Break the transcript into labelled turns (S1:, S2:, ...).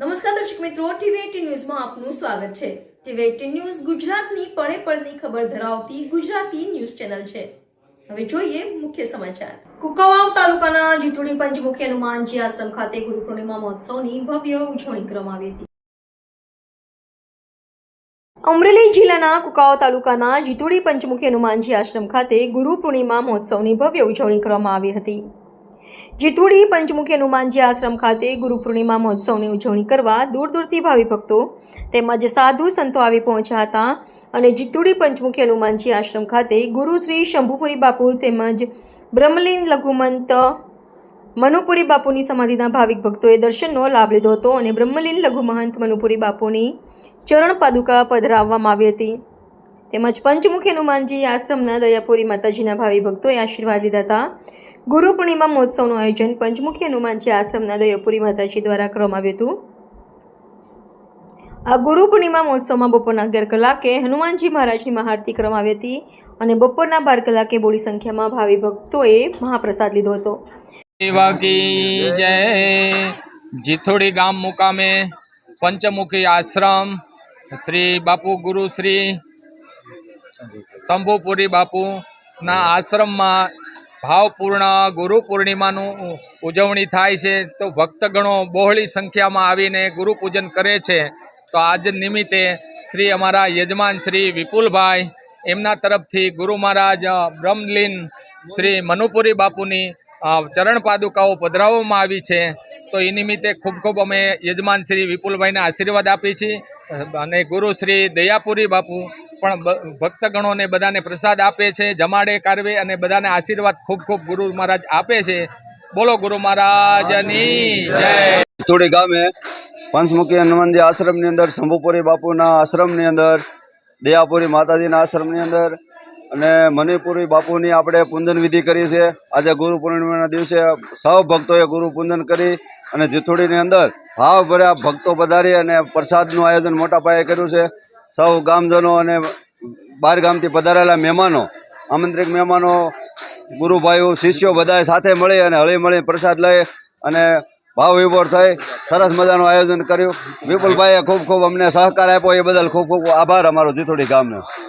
S1: નમસ્કાર દર્શક મિત્રો ટીવી ન્યૂઝમાં આપનું સ્વાગત છે. ટીવી એટીન ન્યૂઝ ગુજરાતની પળે પળની ખબર ધરાવતી ગુજરાતી ન્યૂઝ ચેનલ છે. હવે જોઈએ મુખ્ય સમાચાર. કુકાવાવ તાલુકાના જીતુડી પંચમુખી હનુમાનજી આશ્રમ ખાતે ગુરુ પૂર્ણિમા મહોત્સવની ભવ્ય ઉજવણી કરવામાં આવી હતી. અમરેલી જિલ્લાના કુકાઓ તાલુકાના જીતુડી પંચમુખી હનુમાનજી આશ્રમ ખાતે ગુરુ પૂર્ણિમા મહોત્સવની ભવ્ય ઉજવણી કરવામાં આવી હતી. જીતુડી પંચમુખી હનુમાનજી આશ્રમ ખાતે ગુરુ પૂર્ણિમા મહોત્સવની ઉજવણી કરવા દૂર દૂરથી ભાવિ ભક્તો તેમજ સાધુ સંતો આવી પહોંચ્યા હતા અને જીતુડી પંચમુખી હનુમાનજી આશ્રમ ખાતે ગુરુ શ્રી શંભુપુરી બાપુ તેમજ બ્રહ્મલીન લઘુમંત મનુપુરી બાપુની સમાધિના ભાવિક ભક્તોએ દર્શનનો લાભ લીધો હતો અને બ્રહ્મલીન લઘુ મહંત મનુપુરી બાપુની ચરણ પાદુકા પધરાવવામાં આવી હતી. તેમજ પંચમુખી હનુમાનજી આશ્રમના દયાપુરી માતાજીના ભાવિ ભક્તોએ આશીર્વાદ લીધા હતા. ગુરુ પૂર્ણિમા મહોત્સવનું આયોજન પંચમુખી હનુમાનજી આશ્રમના દયાપુરી માતાજી દ્વારા કરવામાં આવ્યું હતું. આ ગુરુ પૂર્ણિમા મહોત્સવમાં બપોરના અગિયાર કલાકે હનુમાનજી મહારાજની મહાઆરતી કરવામાં આવી હતી અને બપોરના બાર કલાકે બોડી સંખ્યામાં ભાવિ ભક્તોએ મહાપ્રસાદ લીધો હતો.
S2: જય. જીથોડી ગામ મુકામે પંચમુખી આશ્રમ શ્રી બાપુ ગુરુ શ્રી શંભુપુરી બાપુના આશ્રમમાં ભાવપૂર્ણ ગુરુ પૂર્ણિમાનું ઉજવણી થાય છે, તો ભક્તગણો બહોળી સંખ્યામાં આવીને ગુરુ પૂજન કરે છે. તો આજ નિમિત્તે શ્રી અમારા યજમાન શ્રી વિપુલભાઈ, એમના તરફથી ગુરુ મહારાજ બ્રહ્મલીન શ્રી મનુપુરી બાપુની ચરણ પાદુકાઓ પધરાવવામાં આવી છે. તો એ નિમિત્તે ખૂબ ખૂબ અમે યજમાન શ્રી વિપુલભાઈને આશીર્વાદ આપીએ છીએ. અને ગુરુ શ્રી દયાપુરી બાપુ પણ ભક્તગણોને બધાને પ્રસાદ આપે છે, જમાડે કારવે અને બધાને આશીર્વાદ ખૂબ ખૂબ ગુરુ મહારાજ આપે છે. બોલો ગુરુ મહારાજની જય.
S3: થોડી ગામે પંચમુખી હનુમાનજી આશ્રમની અંદર, શંભુપુરી બાપુના આશ્રમની અંદર, દયાપુરી માતાજીના આશ્રમની અંદર અને મણિપુરી બાપુની આપણે પૂંજન વિધિ કરી છે. આજે ગુરુ પૂર્ણિમાના દિવસે સૌ ભક્તોએ ગુરુ પૂંજન કરી અને જીથોડીની અંદર ભાવભર્યા ભક્તો પધારી અને પ્રસાદનું આયોજન મોટા પાયે કર્યું છે. સૌ ગામજનો અને બહાર ગામથી પધારેલા મહેમાનો, આમંત્રિત મહેમાનો ગુરુભાઈઓ શિષ્યો બધાએ સાથે મળી અને હળી મળી પ્રસાદ લઈ અને ભાવ વિભોર થઈ સરસ મજાનું આયોજન કર્યું. વિપુલભાઈએ ખૂબ ખૂબ અમને સહકાર આપ્યો, એ બદલ ખૂબ ખૂબ આભાર અમારો જીથોડી ગામનો.